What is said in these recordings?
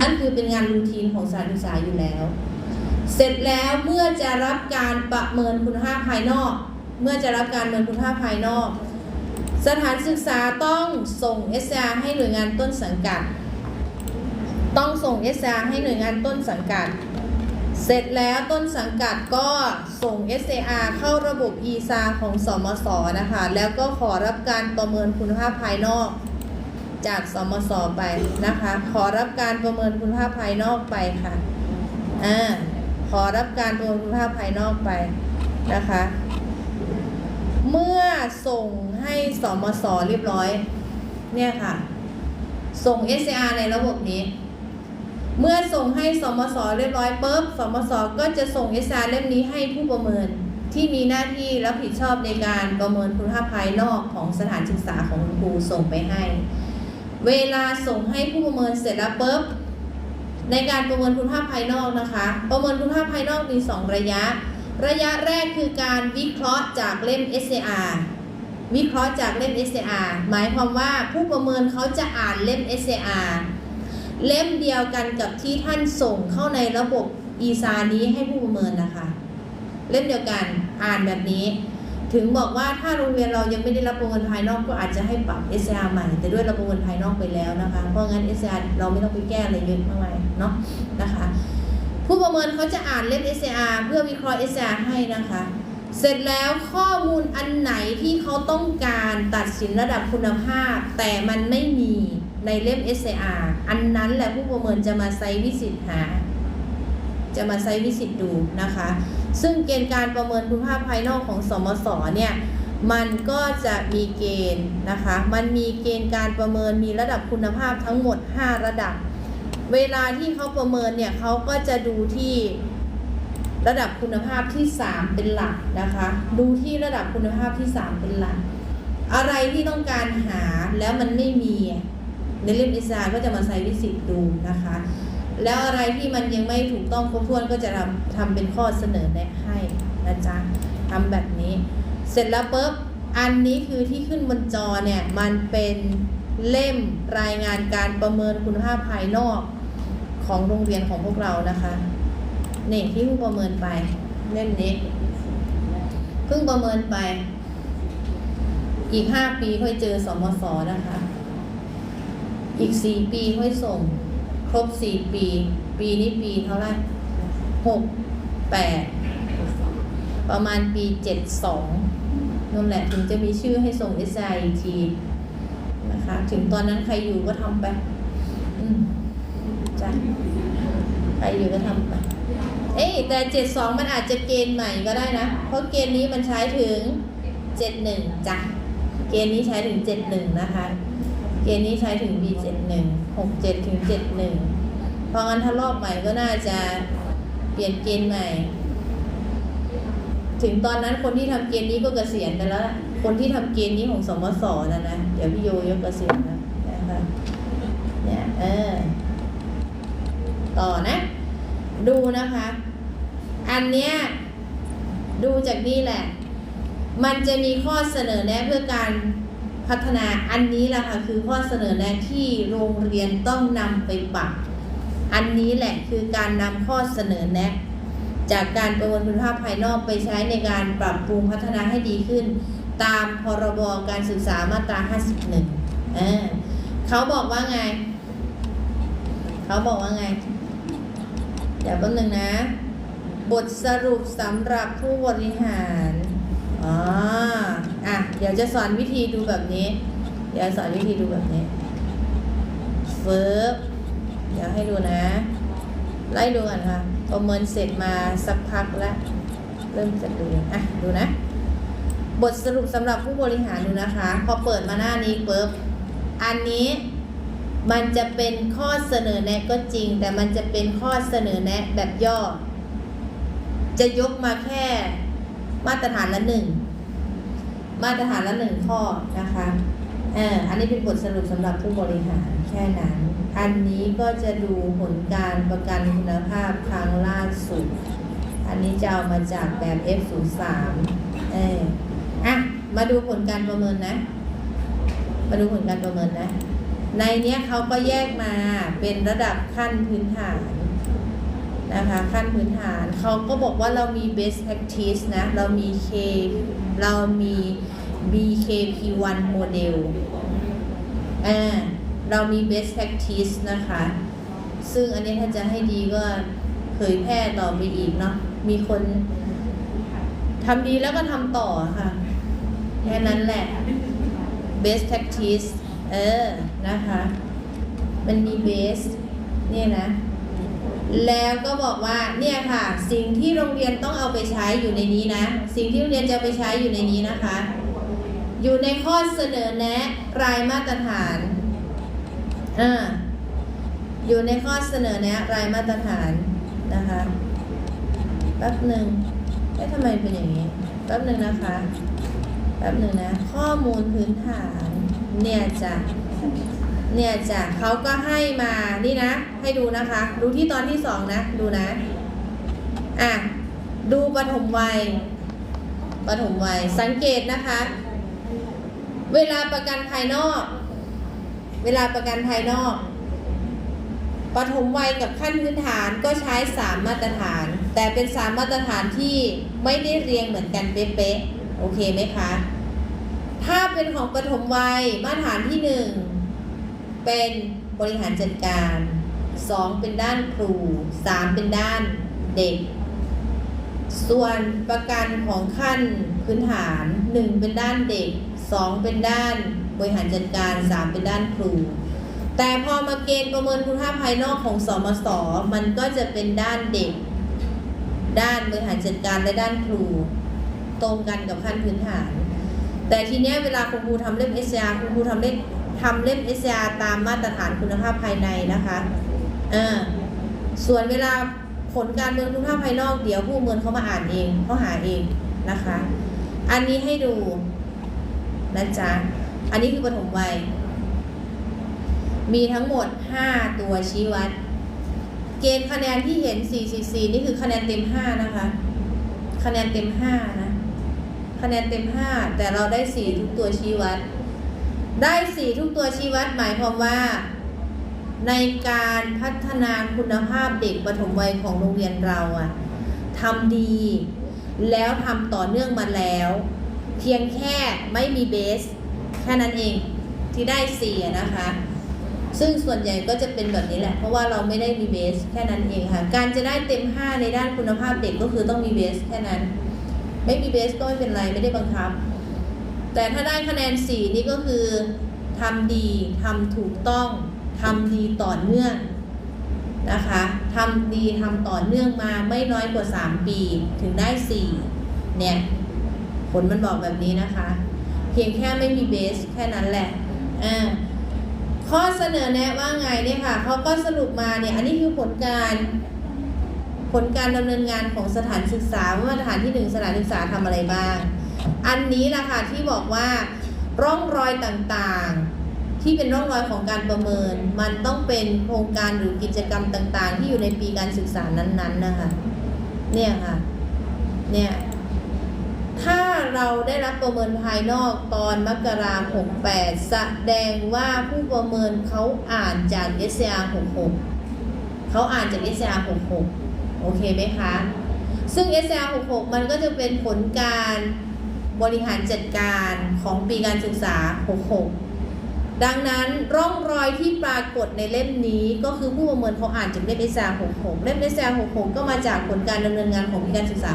นั่นคือเป็นงานรูทีนของสถานศึกษาอยู่แล้ว เสร็จแล้วเมื่อจะรับการประเมินคุณภาพภายนอก เมื่อจะรับการประเมินคุณภาพภายนอก สถานศึกษาต้องส่ง SR ให้หน่วยงานต้นสังกัด ต้องส่ง SR ให้หน่วยงานต้นสังกัด เสร็จแล้วต้นสังกัดก็ส่ง SAR เข้าระบบ ESA ของสมสนะคะ แล้วก็ขอรับการประเมินคุณภาพภายนอก จากสมสไปนะคะ ขอรับการประเมินคุณภาพภายนอกไปค่ะอ่าขอรับการประเมินคุณภาพภายนอกไปนะคะ เมื่อส่งให้สมสเรียบร้อย เนี่ยค่ะ ส่ง SAR ในระบบนี้ เมื่อส่งให้สมสเรียบร้อยปุ๊บสมสก็จะส่ง SR เล่มนี้ให้ผู้ประเมินที่มีหน้าที่รับผิดชอบในการประเมินคุณภาพภายนอกของสถานศึกษาของคุณครูส่งไปให้ เวลาส่งให้ผู้ประเมินเสร็จแล้วปุ๊บในการประเมินคุณภาพภายนอกนะคะ ประเมินคุณภาพภายนอกมี 2 ระยะ ระยะแรกคือการวิเคราะห์จากเล่ม SAR วิเคราะห์จากเล่ม SAR หมายความว่าผู้ประเมินเขาจะอ่านเล่ม SAR เล่มเดียวกันกับที่ท่านส่งเข้าในระบบอีซานี้ให้ผู้ประเมินนะคะ เล่มเดียวกันอ่านแบบนี้ ถึงบอกว่าถ้าโรงเรียนเรายังไม่ได้รับประเมินภายนอกก็อาจจะให้ปรับ SR ใหม่ แต่ด้วยราประเมินภายนอกไปแล้วนะคะ เพราะงั้น SR เราไม่ต้องไปแก้อะไรเยอะมากมายเนาะนะคะ ผู้ประเมินเขาจะอ่านเล่ม SR เพื่อวิเคราะห์ SR ให้นะคะ เสร็จแล้วข้อมูลอันไหนที่เขาต้องการตัดสินระดับคุณภาพ แต่มันไม่มีในเล่ม SAR อันนั้นแหละผู้ประเมินจะมาไซวิสิตหา จะมาไซต์วิสิตดูนะคะ ซึ่งเกณฑ์การประเมินคุณภาพภายนอกของสมสเนี่ยมันก็จะมีเกณฑ์นะคะ มันมีเกณฑ์การประเมินมีระดับคุณภาพทั้งหมด 5 ระดับ เวลาที่เขาประเมินเนี่ยเขาก็จะดูที่ระดับคุณภาพที่ 3 เป็นหลักนะคะ ดูที่ระดับคุณภาพที่ 3 เป็นหลัก อะไรที่ต้องการหาแล้วมันไม่มีในเล่มอิสราก็จะมาใส่วิสิตดูนะคะ แล้วอะไรที่มันยังไม่ถูกต้องครบถ้วนก็จะทำทำเป็นข้อเสนอแนะให้นะจ๊ะทำแบบนี้ เสร็จแล้วปุ๊บอันนี้คือที่ขึ้นบนจอเนี่ยมันเป็นเล่มรายงานการประเมินคุณภาพภายนอกของโรงเรียนของพวกเรานะคะนี่ที่เพิ่งประเมินไปเล่มนี้เพิ่งประเมินไป อีกห้าปีค่อยเจอสมสนะคะ อีกสี่ปีค่อยส่ง รบสี่ปี ปีนี้ปีเท่าไหร่หกแปดประมาณปีเจ็ดสองนั่นแหละถึงจะมีชื่อให้ส่งเอสไอทีนะคะ ถึงตอนนั้นใครอยู่ก็ทำไปอืมจ้ะใครอยู่ก็ทำไปเอ้แต่เจ็ดสองมันอาจจะเกณฑ์ใหม่ก็ได้นะ เพราะเกณฑ์นี้มันใช้ถึงเจ็ดหนึ่งจ้ะเกณฑ์นี้ใช้ถึงเจ็ดหนึ่งนะคะ เกณฑ์นี้ใช้ถึง B เจ็ดหนึ่งหกเจ็ดถึงเจ็ดหนึ่งเพราะงั้นถ้ารอบใหม่ก็น่าจะเปลี่ยนเกณฑ์ใหม่ ถึงตอนนั้นคนที่ทำเกณฑ์นี้ก็เกษียณไปแล้วล่ะคนที่ทำเกณฑ์นี้ของสมศนะนะ เดี๋ยวพี่โยยกเกษียณนะนะคะเนี่ยเออ ต่อนะ ดูนะคะ อันเนี้ยดูจากนี่แหละ มันจะมีข้อเสนอแนะเพื่อการ พัฒนาอันนี้แหละค่ะคือข้อเสนอแนะที่โรงเรียนต้องนำไปปรับ อันนี้แหละคือการนำข้อเสนอแนะ จากการประเมินคุณภาพภายนอกไปใช้ในการปรับปรุงพัฒนาให้ดีขึ้น ตามพรบการศึกษามาตรา 51เออเขาบอกว่าไง เขาบอกว่าไงเดี๋ยวแป๊บนึงนะ บทสรุปสำหรับผู้บริหารอ๋อ อะเดี๋ยวจะสอนวิธีดูแบบนี้ เดี๋ยวสอนวิธีดูแบบนี้เฟิร์บเดี๋ยวให้ดูนะ ไล่ดูกันค่ะประเมินเสร็จมาสักพักแล้ว เริ่มจะดูอะดูนะ บทสรุปสำหรับผู้บริหารดูนะคะ พอเปิดมาหน้านี้ปุ๊บอันนี้มันจะเป็นข้อเสนอแนะก็จริง แต่มันจะเป็นข้อเสนอแนะแบบย่อ จะยกมาแค่มาตรฐานละหนึ่ง มาตรฐานละหนึ่งข้อนะคะเอออันนี้เป็นบทสรุปสำหรับผู้บริหารแค่นั้น อันนี้ก็จะดูผลการประกันคุณภาพครั้งล่าสุด อันนี้จะเอามาจากแบบ F03 เอออะ มาดูผลการประเมินนะ มาดูผลการประเมินนะ ในเนี้ยเขาก็แยกมาเป็นระดับขั้นพื้นฐาน นะคะขั้นพื้นฐานเขาก็บอกว่าเรามี best practice นะ เรามี K เรามี BKP1 model อ่าเรามี best practice นะคะ ซึ่งอันนี้ถ้าจะให้ดีก็เผยแพร่ต่อไปอีกเนาะมีคนทำดีแล้วก็ทำต่อค่ะ แค่นั้นแหละ best practice เออ นะคะ มันมี base เนี่ยนะ แล้วก็บอกว่าเนี่ยค่ะ สิ่งที่โรงเรียนต้องเอาไปใช้อยู่ในนี้นะ สิ่งที่โรงเรียนจะไปใช้อยู่ในนี้นะคะ อยู่ในข้อเสนอแนะรายมาตรฐานอ่าอยู่ในข้อเสนอแนะรายมาตรฐานนะคะแป๊บหนึ่งเอ๊ะทำไมเป็นอย่างนี้แป๊บหนึ่งนะคะแป๊บหนึ่งนะ ข้อมูลพื้นฐานเนี่ยจะ เนี่ยจะเขาก็ให้มานี่นะ ให้ดูนะคะ ดูที่ตอนที่สองนะ ดูนะ อะ ดูปฐมวัยปฐมวัย สังเกตนะคะ เวลาประกันภายนอก เวลาประกันภายนอกปฐมวัยกับขั้นพื้นฐานก็ใช้สามมาตรฐาน แต่เป็นสามมาตรฐานที่ไม่ได้เรียงเหมือนกันเป๊ะๆโอเคไหมคะ ถ้าเป็นของปฐมวัยมาตรฐานที่หนึ่ง เป็นบริหารจัดการสองเป็นด้านครูสามเป็นด้านเด็ก ส่วนประกันของขั้นพื้นฐานหนึ่งเป็นด้านเด็กสองเป็นด้านบริหารจัดการสามเป็นด้านครู แต่พอมาเกณฑ์ประเมินคุณภาพภายนอกของสมสมันก็จะเป็นด้านเด็ก ด้านบริหารจัดการและด้านครู ตรงกันกับขั้นพื้นฐาน แต่ทีเนี้ยเวลาคุณครูทำเล่ม SR คุณครูทำเล่ม ทำเล่ม SR ตามมาตรฐานคุณภาพภายในนะคะอ่าส่วนเวลาผลการเมืองคุณภาพภายนอกเดี๋ยวผู้เมินเขามาอ่านเองเขาหาเองนะคะ อันนี้ให้ดูนะจ๊ะ อันนี้คือปฐมวัย มีทั้งหมด 5 ตัวชี้วัด เกณฑ์คะแนนที่เห็น 444 นี่คือคะแนนเต็ม 5 นะคะ คะแนนเต็ม 5 นะ คะแนนเต็ม 5 แต่เราได้ 4 ทุกตัวชี้วัด ได้4ทุกตัวชี้วัดหมายความว่า ในการพัฒนาคุณภาพเด็กปฐมวัยของโรงเรียนเราอะทำดี แล้วทำต่อเนื่องมาแล้ว เพียงแค่ไม่มีเบส แค่นั้นเองที่ได้4อะนะคะ ซึ่งส่วนใหญ่ก็จะเป็นแบบนี้แหละ เพราะว่าเราไม่ได้มีเบสแค่นั้นเองค่ะ การจะได้เต็ม 5 ในด้านคุณภาพเด็กก็คือต้องมีเบสแค่นั้น ไม่มีเบสก็ไม่เป็นไรไม่ได้บังคับ แต่ถ้าได้คะแนน 4 นี่ก็คือทำดีทำถูกต้องทำดีต่อเนื่องนะคะทำดีทำต่อเนื่องมาไม่น้อยกว่า 3 ปีถึงได้ 4 เนี่ย ผลมันบอกแบบนี้นะคะ เพียงแค่ไม่มีเบสแค่นั้นแหละอ่าข้อเสนอแนะว่าไงเนี่ยค่ะเขาก็สรุปมาเนี่ย อันนี้คือผลการผลการดำเนินงานของสถานศึกษาว่าสถานที่หนึ่งสถานศึกษาทำอะไรบ้าง อันนี้แหละค่ะที่บอกว่าร่องรอยต่างๆ ที่เป็นร่องรอยของการประเมิน มันต้องเป็นโครงการหรือกิจกรรมต่าง ๆ ที่อยู่ในปีการศึกษานั้นๆนะคะเนี่ยค่ะเนี่ยถ้าเราได้รับประเมินภายนอกตอนมกราคม68แสดงว่าผู้ประเมินเขาอ่านจาก SCR 66เขาอ่านจาก SCR 66โอเคไหมคะ ซึ่ง SCR 66มันก็จะเป็นผลการ บริหารจัดการของปีการศึกษา 66 ดังนั้นร่องรอยที่ปรากฏในเล่มนี้ก็คือผู้ประเมินเขาอ่านจากเล่ม SCR 66 เล่ม SCR 66 ก็มาจากผลการดำเนินงานของปีการศึกษา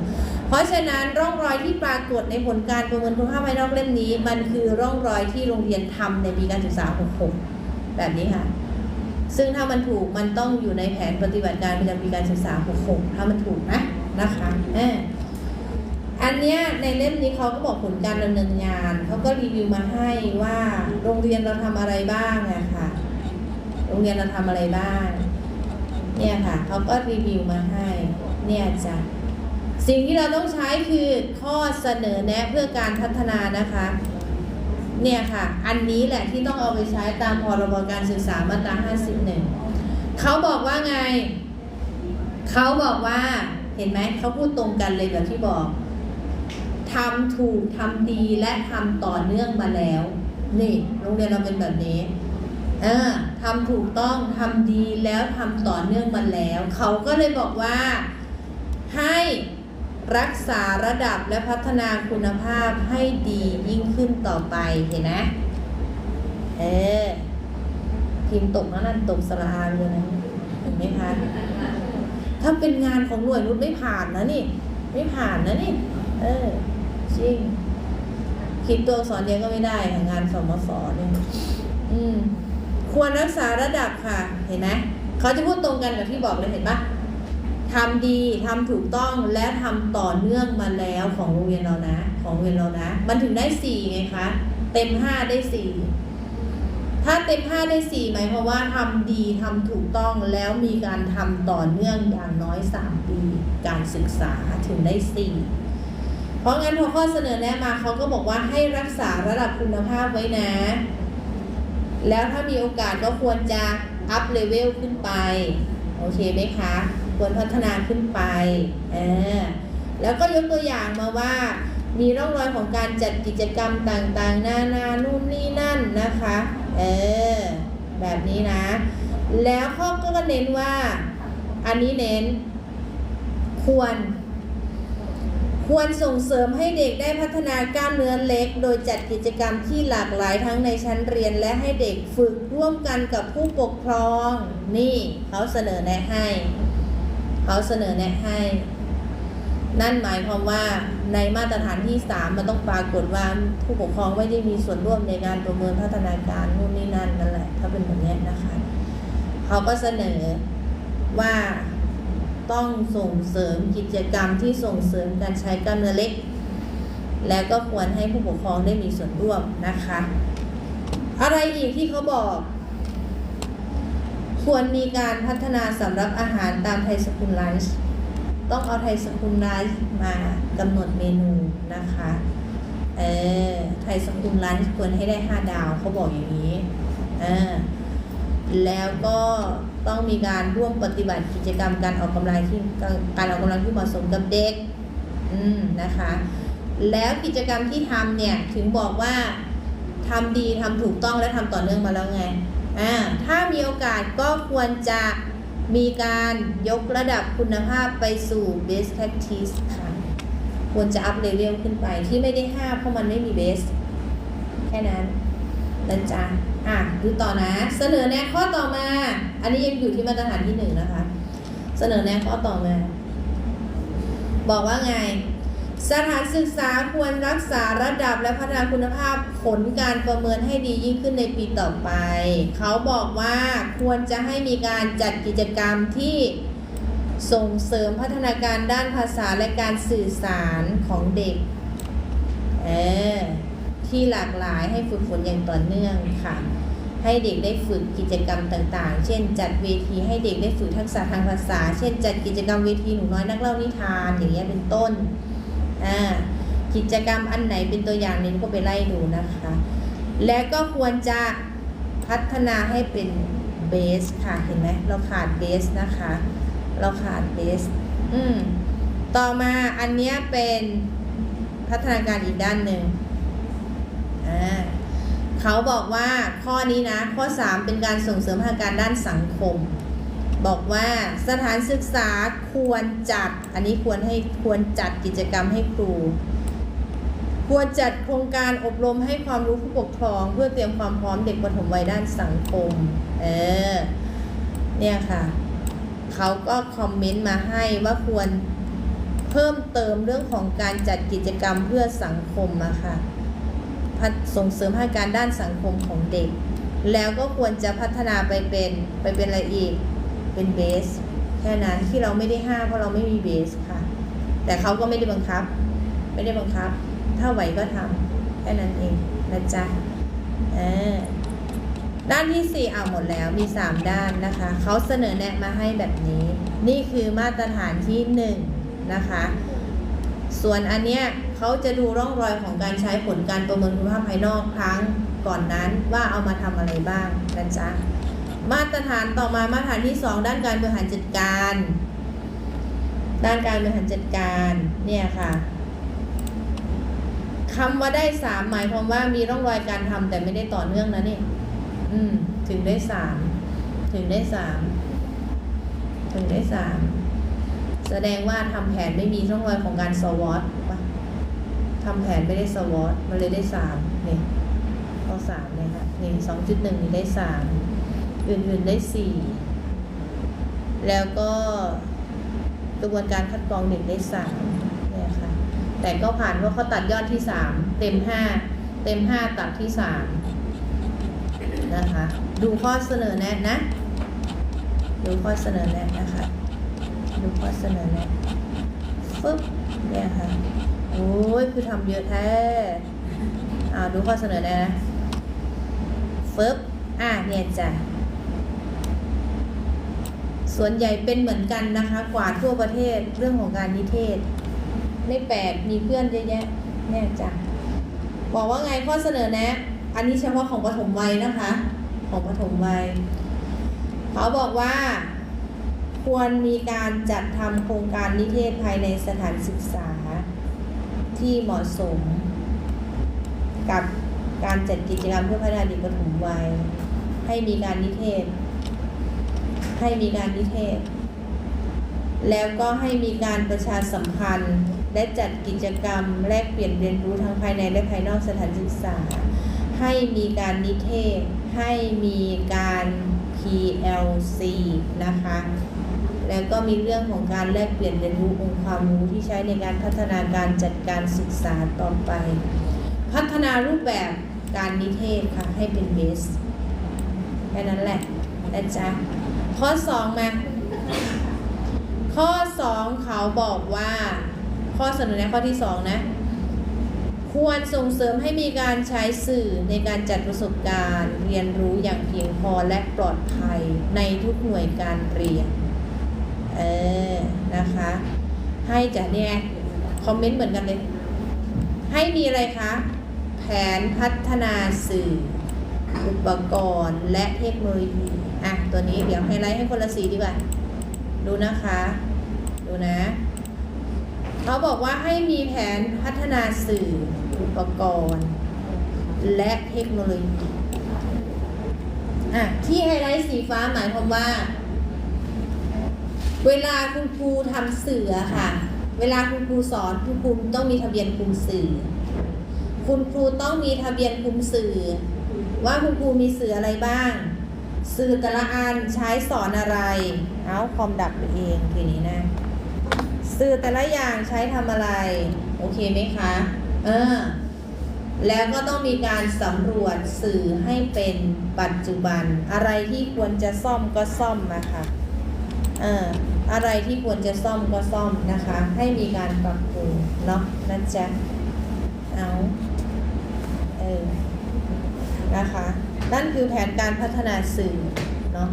66 เพราะฉะนั้นร่องรอยที่ปรากฏในผลการประเมินคุณภาพภายนอกเล่มนี้ มันคือร่องรอยที่โรงเรียนทำในปีการศึกษา 66 แบบนี้ค่ะซึ่งถ้ามันถูกมันต้องอยู่ในแผนปฏิบัติการประจำปีการศึกษา 66 ถ้ามันถูกนะนะคะเอันเนี้ยในเล่มนี้เขาก็บอกผลการดำเนินงานเขาก็รีวิวมาให้ว่าโรงเรียนเราทำอะไรบ้างอะค่ะ โรงเรียนเราทำอะไรบ้าง เนี่ยค่ะเขาก็รีวิวมาให้ เนี่ยจ้ะสิ่งที่เราต้องใช้คือข้อเสนอแนะเพื่อการพัฒนานะคะ เนี่ยค่ะ อันนี้แหละที่ต้องเอาไปใช้ตามพรบการศึกษามาตรา51เขาบอกว่าไง เขาบอกว่าเห็นไหมเขาพูดตรงกันเลยแบบที่บอก ทำถูกทำดีและทำต่อเนื่องมาแล้ว นี่โรงเรียนเราเป็นแบบนี้เออทำถูกต้องทำดีแล้วทำต่อเนื่องมาแล้ว เขาก็เลยบอกว่า ให้รักษาระดับและพัฒนาคุณภาพให้ดียิ่งขึ้นต่อไปเห็นไหมเออพิมตกนั่นตกสระอาเลยนะเห็นไหมคะถ้าเป็นงานของหน่วยนุชไม่ผ่านนะนี่ ไม่ผ่านนะนี่ เออ จริงคิดตัวสอักษรเดียวก็ไม่ได้ค่ะงานสมสเนี่ยอืม ควรรักษาระดับค่ะ เห็นไหมเขาจะพูดตรงกันกับที่บอกเลยเห็นปะทำดีทำถูกต้องและทำต่อเนื่องมาแล้วของโรงเรียนเรานะ ของโรงเรียนเรานะ มันถึงได้สี่ไงคะเต็มห้าได้สี่ถ้าเต็มห้าได้สี่หมายความว่าทำดีทำถูกต้องแล้วมีการทำต่อเนื่องอย่างน้อยสามปี การศึกษาถึงได้สี่ เพราะงั้นพอข้อเสนอแนะมาเขาก็บอกว่าให้รักษาระดับคุณภาพไว้นะ แล้วถ้ามีโอกาสก็ควรจะอัพเลเวลขึ้นไป โอเคไหมคะ ควรพัฒนาขึ้นไปแล้วก็ยกตัวอย่างมาว่า มีร่องรอยของการจัดกิจกรรมต่างๆ นานานู่นนี่นั่นนะคะเออแบบนี้นะ แล้วข้อก็เน้นว่า อันนี้เน้นควร ควรส่งเสริมให้เด็กได้พัฒนากล้ามเนื้อเล็ก โดยจัดกิจกรรมที่หลากหลายทั้งในชั้นเรียนและให้เด็กฝึกร่วมกันกับผู้ปกครอง นี่เขาเสนอแนะให้เขาเสนอแนะให้ นั่นหมายความว่าในมาตรฐานที่ 3 มันต้องปรากฏว่าผู้ปกครองไม่ได้มีส่วนร่วมในการประเมินพัฒนาการนู่นนี่นั่นนั่นแหละ ถ้าเป็นแบบนี้นะคะ เขาก็เสนอว่า ต้องส่งเสริมกิจกรรมที่ส่งเสริมการใช้กล้ามเนื้อเล็ก แล้วก็ควรให้ผู้ปกครองได้มีส่วนร่วมนะคะ อะไรอีกที่เขาบอก ควรมีการพัฒนาสำหรับอาหารตามไทยสกุลไลฟ์ต้องเอาไทยสกุลไลฟ์มากำหนดเมนูนะคะเออไทยสกุลไลฟ์ควรให้ได้ 5 ดาวเขาบอกอย่างนี้เออ แล้วก็ต้องมีการร่วมปฏิบัติกิจกรรมการออกกำลังที่การออกกำลังที่เหมาะสมกับเด็กอืมนะคะ แล้วกิจกรรมที่ทำเนี่ยถึงบอกว่าทำดีทำถูกต้องและทำต่อเนื่องมาแล้วไงอ่าถ้ามีโอกาสก็ควรจะมีการยกระดับคุณภาพไปสู่ best practice ค่ะควรจะอัพเลเวลขึ้นไปที่ไม่ได้ห้าเพราะมันไม่มี best แค่นั้น นะจ๊ะอะดูต่อนะ เสนอแนะข้อต่อมา อันนี้ยังอยู่ที่มาตรฐานที่หนึ่งนะคะ เสนอแนะข้อต่อมา บอกว่าไง สถานศึกษาควรรักษาระดับและพัฒนาคุณภาพผลการประเมินให้ดียิ่งขึ้นในปีต่อไป เขาบอกว่าควรจะให้มีการจัดกิจกรรมที่ส่งเสริมพัฒนาการด้านภาษาและการสื่อสารของเด็ก เออ ที่หลากหลายให้ฝึกฝนอย่างต่อเนื่องค่ะ ให้เด็กได้ฝึกกิจกรรมต่างๆ เช่น จัดเวทีให้เด็กได้ฝึกทักษะทางภาษา เช่น จัดกิจกรรมเวทีหนูน้อยนักเล่านิทานอย่างเงี้ยเป็นต้นอ่ากิจกรรมอันไหนเป็นตัวอย่างนี้ก็ไปไล่ดูนะคะ และก็ควรจะพัฒนาให้เป็นเบสค่ะเห็นไหมเราขาดเบสนะคะ เราขาดเบสอืมต่อมาอันเนี้ยเป็นพัฒนาการอีกด้านหนึ่ง เขาบอกว่าข้อนี้นะข้อ 3 เป็นการส่งเสริมพัฒนาการด้านสังคม บอกว่าสถานศึกษาควรจัด อันนี้ควรให้ควรจัดกิจกรรมให้ครูควรจัดโครงการอบรมให้ความรู้ผู้ปกครอง เพื่อเตรียมความพร้อมเด็กปฐมวัยด้านสังคม เออ เนี่ยค่ะ เขาก็คอมเมนต์มาให้ว่าควรเพิ่มเติมเรื่องของการจัดกิจกรรมเพื่อสังคมอะค่ะ ส่งเสริมให้การด้านสังคมของเด็ก แล้วก็ควรจะพัฒนาไปเป็นไปเป็นอะไรอีก เป็นเบสแค่นั้นที่เราไม่ได้ห้ามเพราะเราไม่มีเบสค่ะ แต่เขาก็ไม่ได้บังคับ ไม่ได้บังคับ ถ้าไหวก็ทำแค่นั้นเองนะจ๊ะด้านที่สี่เอาหมดแล้วมี 3 ด้านนะคะเขาเสนอแนะมาให้แบบนี้ นี่คือมาตรฐานที่ 1 นะคะ ส่วนอันเนี้ย เขาจะดูร่องรอยของการใช้ผลการประเมินคุณภาพภายนอกครั้งก่อนนั้นว่าเอามาทำอะไรบ้างนะจ๊ะมาตรฐานต่อมามาตรฐานที่ 2 ด้านการบริหารจัดการ ด้านการบริหารจัดการเนี่ยค่ะคำว่าได้สามหมายความว่ามีร่องรอยการทำแต่ไม่ได้ต่อเนื่องนะนี่อืมถึงได้สามถึงได้สามถึงได้สามแสดงว่าทำแผนไม่มีร่องรอยของการสวอต ทำแผนไม่ได้สวอตมันเลยได้สามเนี่ยข้อสามเนี่ยค่ะนี่สองจุดหนึ่งนี่ได้สามอื่นๆได้สี่แล้วก็กระบวนการคัดกรองเด็กได้สามเนี่ยค่ะแต่ก็ผ่านเพราะเขาตัดยอดที่สามเต็มห้าเต็มห้าตัดที่สามนะคะดูข้อเสนอแนะนะดูข้อเสนอแนะนะคะดูข้อเสนอแนะฟึบเนี่ยค่ะ โอ้ยคือทำเยอะแท้ อ่าดูข้อเสนอแนะนะฟึบอะเนี่ยจ้ะส่วนใหญ่เป็นเหมือนกันนะคะ กว่าทั่วประเทศเรื่องของการนิเทศไม่แปลกมีเพื่อนเยอะแยะเนี่ยจ้ะบอกว่าไงข้อเสนอแนะ อันนี้เฉพาะของปฐมวัยนะคะ ของปฐมวัยเขาบอกว่า ควรมีการจัดทำโครงการนิเทศภายในสถานศึกษา ที่เหมาะสม กับการจัดกิจกรรมเพื่อพัฒนาเด็กปฐมวัย ให้มีการนิเทศ ให้มีการนิเทศ แล้วก็ให้มีการประชาสัมพันธ์ และจัดกิจกรรมแลกเปลี่ยนเรียนรู้ทั้งภายในและภายนอกสถานศึกษา ให้มีการนิเทศ ให้มีการ PLC นะคะ แล้วก็มีเรื่องของการแลกเปลี่ยนเรียนรู้องค์ความรู้ที่ใช้ในการพัฒนาการจัดการศึกษาต่อไป พัฒนารูปแบบการนิเทศค่ะให้เป็นเบสแค่นั้นแหละนะจ๊ะข้อสองมา ข้อสองเขาบอกว่า ข้อเสนอแนะข้อที่สองนะ ควรส่งเสริมให้มีการใช้สื่อในการจัดประสบการณ์ เรียนรู้อย่างเพียงพอและปลอดภัยในทุกหน่วยการเรียน เออนะคะ ให้จะเนี่ยคอมเมนต์เหมือนกันเลย ให้มีอะไรคะ แผนพัฒนาสื่อ อุปกรณ์และเทคโนโลยี อะ ตัวนี้เดี๋ยวไฮไลท์ให้คนละสีดีกว่า ดูนะคะ ดูนะ เขาบอกว่าให้มีแผนพัฒนาสื่อ อุปกรณ์ และเทคโนโลยี อะ ที่ไฮไลท์สีฟ้าหมายความว่า เวลาคุณครูทำสื่อค่ะ เวลาคุณครูสอนคุณครูต้องมีทะเบียนคุมสื่อ คุณครูต้องมีทะเบียนคุมสื่อ ว่าคุณครูมีสื่ออะไรบ้าง สื่อแต่ละอันใช้สอนอะไร เอาคอมดับไปเองทีนี้นะ สื่อแต่ละอย่างใช้ทำอะไร โอเคไหมคะเออแล้วก็ต้องมีการสำรวจสื่อให้เป็นปัจจุบัน อะไรที่ควรจะซ่อมก็ซ่อมนะคะ เออ อะไรที่ควรจะซ่อมก็ซ่อมนะคะ ให้มีการปรับปรุงเนาะนะจ๊ะเอาเออนะคะ นั่นคือแผนการพัฒนาสื่อ